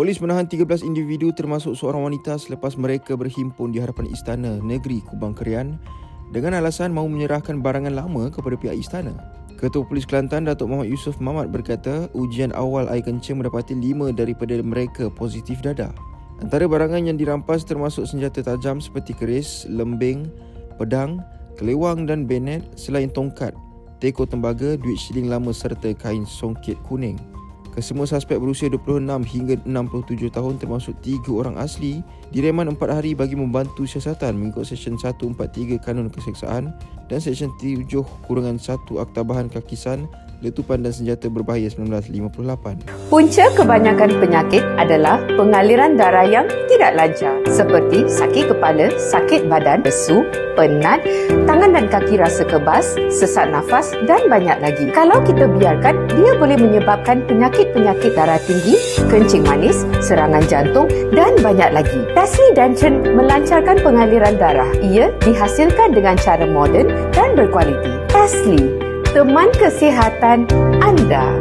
Polis menahan 13 individu termasuk seorang wanita selepas mereka berhimpun di hadapan Istana Negeri Kubang Kerian dengan alasan mahu menyerahkan barangan lama kepada pihak istana. Ketua Polis Kelantan Datuk Muhammad Yusof Mamat berkata ujian awal air kencing mendapati lima daripada mereka positif dadah. Antara barangan yang dirampas termasuk senjata tajam seperti keris, lembing, pedang, kelewang dan bayonet selain tongkat, teko tembaga, duit shilling lama serta kain songket kuning. Kesemua suspek berusia 26 hingga 67 tahun termasuk 3 orang asli direman 4 hari bagi membantu siasatan mengikut Seksyen 143 Kanun Keseksaan dan Seksyen 7 Kurangan 1 Akta Bahan Kakisan Letupan dan Senjata Berbahaya 1958. Punca kebanyakan penyakit adalah pengaliran darah yang tidak lancar seperti sakit kepala, sakit badan, lesu, penat, tangan dan kaki rasa kebas, sesak nafas dan banyak lagi. Kalau kita biarkan, dia boleh menyebabkan penyakit-penyakit darah tinggi, kencing manis, serangan jantung dan banyak lagi. Tasli Danchen melancarkan pengaliran darah. Ia dihasilkan dengan cara moden dan berkualiti. Tasli, teman kesihatan anda.